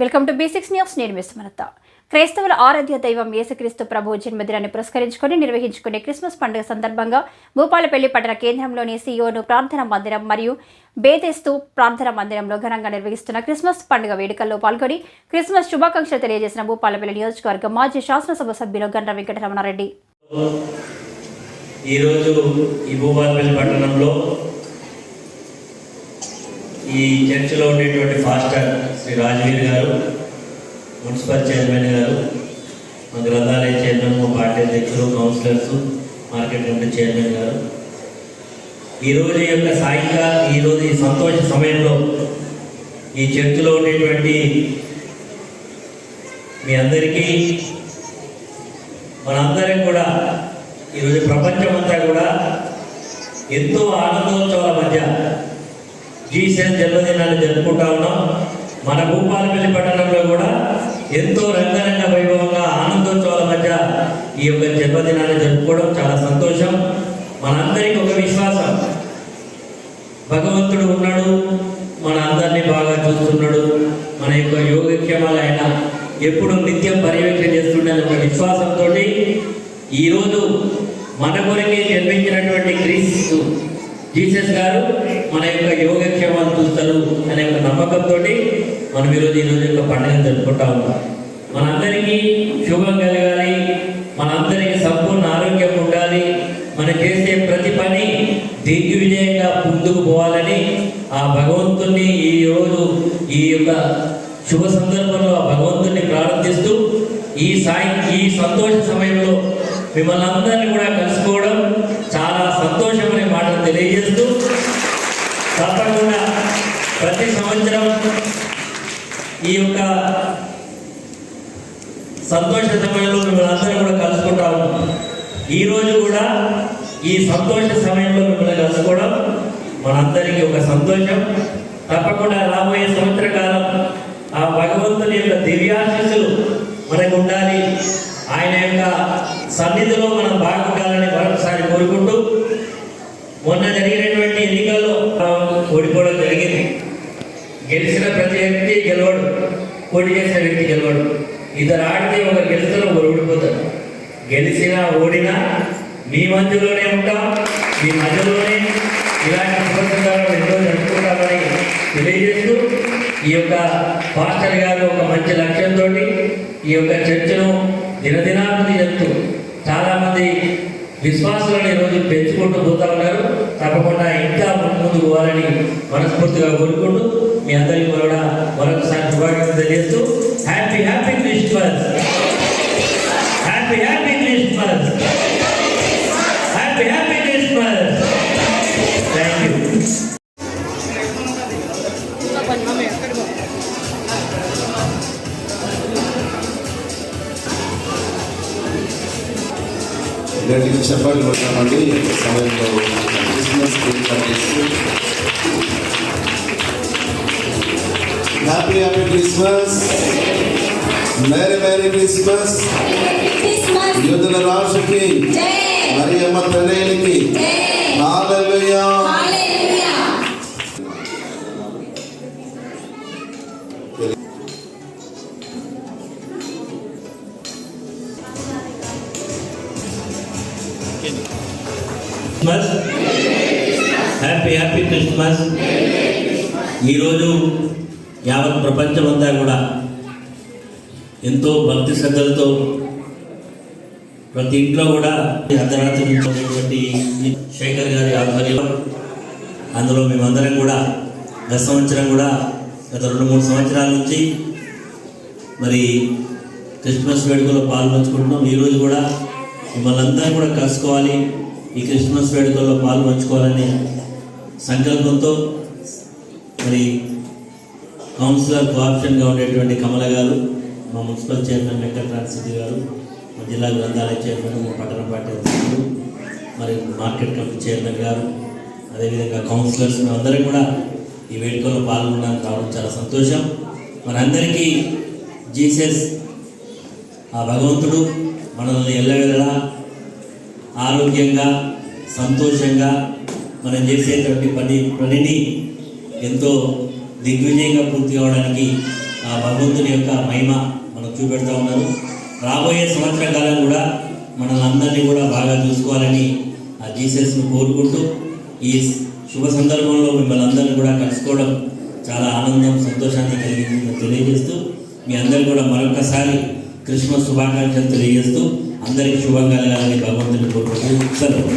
Welcome to basics news. నేను మిస్ క్రైస్తవుల ఆరాధ్య దైవం యేసుక్రీస్తు ప్రభు జన్మదినాన్ని పురస్కరించుకొని నిర్వహించుకునే క్రిస్మస్ పండుగ సందర్భంగా భూపాలపల్లి పట్టణ కేంద్రంలోని సియోను ప్రార్థన మందిరం మరియు బేతెస్తు ప్రార్థన మందిరంలో ఘనంగా నిర్వహిస్తున్న క్రిస్మస్ పండుగ వేడుకల్లో పాల్గొని క్రిస్మస్ శుభాకాంక్షలు తెలియజేసిన భూపాలపల్లి నియోజకవర్గ మాజీ శాసనసభ సభ్యులు గండ్ర వెంకటరమణారెడ్డి. ఈరోజు ఈ భూపాలపల్లి పట్టణంలో ఈ చర్చిలో ఉండేటువంటి ఫాస్టర్ శ్రీ రాజవీర్ గారు మున్సిపల్ చైర్మన్ గారు మా గ్రంథాలయ చైర్మన్ మా పార్టీ అధ్యక్షులు కౌన్సిలర్స్ మార్కెట్ కమిటీ చైర్మన్ గారు. ఈరోజు యొక్క సాయంకాల ఈరోజు ఈ సంతోష సమయంలో ఈ చర్చిలో ఉండేటువంటి మీ అందరికీ మనందరం కూడా ఈరోజు ప్రపంచం అంతా కూడా ఎంతో ఆనందోత్సవాల మధ్య జీసస్ జన్మదినాన్ని జరుపుకుంటా ఉన్నాం. మన భూపాలపల్లి పట్టణంలో కూడా ఎంతో రంగరంగ వైభవంగా ఆనందోత్సవాల మధ్య ఈ యొక్క జన్మదినాన్ని జరుపుకోవడం చాలా సంతోషం. మనందరికీ ఒక విశ్వాసం. భగవంతుడు ఉన్నాడు మన అందరినీ బాగా చూస్తున్నాడు మన యొక్క యోగక్షేమాలు ఆయన ఎప్పుడు నిత్యం పర్యవేక్షణ చేస్తుండే ఒక విశ్వాసంతో ఈరోజు మన కొరకే జన్మించినటువంటి క్రీస్తు జీసస్ గారు మన యొక్క యోగక్షేమాలు చూస్తారు అనే ఒక నమ్మకంతో మనం ఈరోజు ఈరోజు యొక్క పండుగను జరుపుకుంటా ఉన్నాం. మనందరికీ శుభం కలగాలి మనందరికీ సంపూర్ణ ఆరోగ్యం ఉండాలి మనం చేసే ప్రతి పని దిగ్విజయంగా ముందుకు పోవాలని ఆ భగవంతుణ్ణి ఈ రోజు ఈ యొక్క శుభ సందర్భంలో ఆ భగవంతుణ్ణి ప్రార్థిస్తూ ఈ సాయి ఈ సంతోష సమయంలో మిమ్మల్ని అందరినీ కూడా కలుసుకోవడం చాలా సంతోషమనే మాటలు తెలియజేస్తూ తప్పకుండా ప్రతి సంవత్సరం ఈ యొక్క సంతోష సమయంలో మిమ్మల్ని అందరూ కూడా కలుసుకుంటాము. ఈరోజు ఈ రోజు కూడా ఈ సంతోష సమయంలో మిమ్మల్ని కలుసుకోవడం మనందరికీ ఒక సంతోషం. తప్పకుండా రాబోయే సంవత్సర కాలం ఆ భగవంతుని యొక్క దివ్యాశీస్సులు మనకు ఉండాలి. ఆయన యొక్క సన్నిధిలో మనం బాగుండాలని మరొకసారి కోరుకుంటూ మొన్న జరిగినటువంటి ఎన్నికల్లో ఓడిపోవడం జరిగింది. గెలిచిన ప్రతి వ్యక్తి గెలవడు పోటీ చేసిన వ్యక్తి గెలవడు. ఇద్దరు ఆడితే ఒక గెలుస్తారు ఒకరు ఓడిపోతారు గెలిచినా ఓడినా మీ మధ్యలోనే ఉంటాం మీ మధ్యలోనే ఇలాంటి శుభసంగాలు ఎన్నో జరుపుకుంటామని తెలియజేస్తూ ఈ యొక్క పాస్టర్ గారు ఒక మంచి లక్ష్యంతో ఈ యొక్క చర్చను దినదినాభివృద్ధి చెప్తూ చాలామంది విశ్వాసాలను ఈరోజు పెంచుకుంటూ పోతా ఉన్నారు. తప్పకుండా ఇంకా ముందు ముందు పోవాలని మనస్ఫూర్తిగా కోరుకుంటూ మీ అందరికీ కూడా గట్టిగా చెప్పాలి కొట్టామండి సమయంలో క్రిస్మస్ కేక్ కట్ చేస్తూ happy happy Christmas merry merry Christmas యుద్ధుల రాజుకి జై. మరియమ్మ తల్లికి. జై. క్రిస్మస్ హ్యాపీ హ్యాపీ క్రిస్మస్ ఈరోజు యావత్ ప్రపంచమంతా కూడా ఎంతో భక్తి శ్రద్ధలతో ప్రతి ఇంట్లో కూడా అర్ధరాత్రి నుంచి శేఖర్ గారి ఆధ్వర్యంలో అందులో మేమందరం కూడా గత సంవత్సరం కూడా గత రెండు మూడు సంవత్సరాల నుంచి మరి క్రిస్మస్ వేడుకలో పాల్పంచుకుంటున్నాం ఈరోజు కూడా మిమ్మల్ని అందరూ కూడా కలుసుకోవాలి. ఈ క్రిస్మస్ వేడుకల్లో పాల్పంచుకోవాలనే సంకల్పంతో మరి కౌన్సిలర్ కోఆప్షన్గా ఉండేటువంటి కమల గారు మా మున్సిపల్ చైర్మన్ వెంకటరామసిద్ధి గారు మా జిల్లా గ్రంథాలయ చైర్మన్ మా పట్టణ పార్టీ అధ్యక్షులు మరి మార్కెట్ కమిటీ చైర్మన్ గారు అదేవిధంగా కౌన్సిలర్స్ అందరం కూడా ఈ వేడుకలో పాల్గొనడానికి రావడం చాలా సంతోషం. మనందరికీ జీసస్ ఆ భగవంతుడు మనల్ని ఎల్లవెళ్ళలా ఆరోగ్యంగా సంతోషంగా మనం చేసేటువంటి పని పనిని ఎంతో దిగ్విజయంగా పూర్తి కావడానికి ఆ భగవంతుని యొక్క మహిమ మనకు చూపెడతా ఉన్నారు. రాబోయే సంవత్సర కాలం కూడా మనల్ని అందరినీ కూడా బాగా చూసుకోవాలని ఆ జీసస్ను కోరుకుంటూ ఈ శుభ సందర్భంలో మిమ్మల్ని అందరినీ కూడా కలుసుకోవడం చాలా ఆనందం సంతోషాన్ని కలిగిందని తెలియజేస్తూ మీ అందరికీ కూడా మరొకసారి క్రిస్మస్ శుభాకాంక్షలు తెలియజేస్తూ అందరికీ శుభం కలగాలని భగవంతుని కోరుకుంటూ సెలవు.